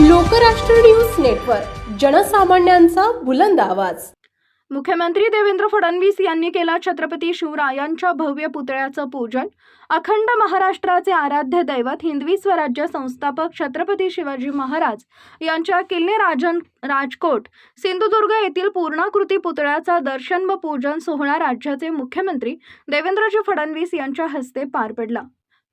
Lokrashtra news network जनसामान्यांचा बुलंद आवाज. मुख्यमंत्री देवेंद्र फडणवीस यांनी केला छत्रपती शिवरायांच्या भव्य पुतळ्याचं पूजन. अखंड महाराष्ट्राचे आराध्य दैवत हिंदवी स्वराज्य संस्थापक छत्रपती शिवाजी महाराज यांच्या किल्ले राजन राजकोट सिंधुदुर्ग येथील पूर्णाकृती पुतळ्याचा दर्शन व पूजन सोहळा राज्याचे मुख्यमंत्री देवेंद्रजी फडणवीस यांच्या हस्ते पार पडला.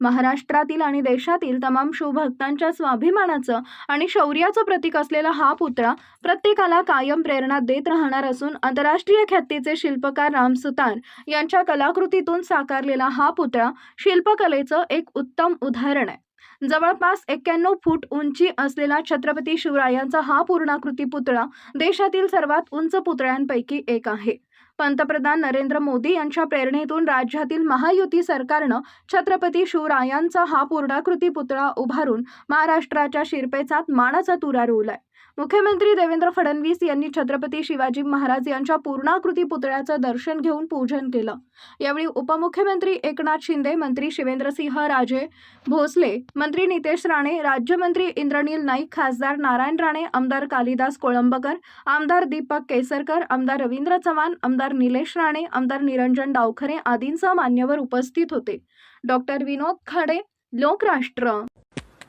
महाराष्ट्रातील आणि देशातील तमाम शिवभक्तांच्या स्वाभिमानाचं आणि शौर्याचं प्रतीक असलेला हा पुतळा प्रत्येकाला कायम प्रेरणा देत राहणार असून आंतरराष्ट्रीय ख्यातीचे शिल्पकार राम सुतार यांच्या कलाकृतीतून साकारलेला हा पुतळा शिल्पकलेचं एक उत्तम उदाहरण आहे. जवळपास एक्क्याण्णव फूट उंची असलेला छत्रपती शिवरायांचा हा पूर्णाकृती पुतळा देशातील सर्वात उंच पुतळ्यांपैकी एक आहे. पंतप्रधान नरेंद्र मोदी यांच्या प्रेरणेतून राज्यातील महायुती सरकारनं छत्रपती शिवरायांचा हा पूर्णाकृती पुतळा उभारून महाराष्ट्राच्या शिरपेचात मानाचा तुरा रोवलाय. मुख्यमंत्री देवेंद्र फडणवीस यांनी छत्रपती शिवाजी महाराज यांच्या पूर्णाकृती पुतळ्याचं दर्शन घेऊन पूजन केलं. यावेळी उपमुख्यमंत्री एकनाथ शिंदे मंत्री शिवेंद्रसिंह राजे भोसले मंत्री नितेश राणे राज्यमंत्री इंद्रनील नाईक खासदार नारायण राणे आमदार कालिदास कोळंबकर आमदार दीपक केसरकर आमदार रवींद्र चव्हाण आमदार निलेश राणे आमदार निरंजन डावखरे आदींसह मान्यवर उपस्थित होते. डॉक्टर विनोद खाडे लोकराष्ट्र.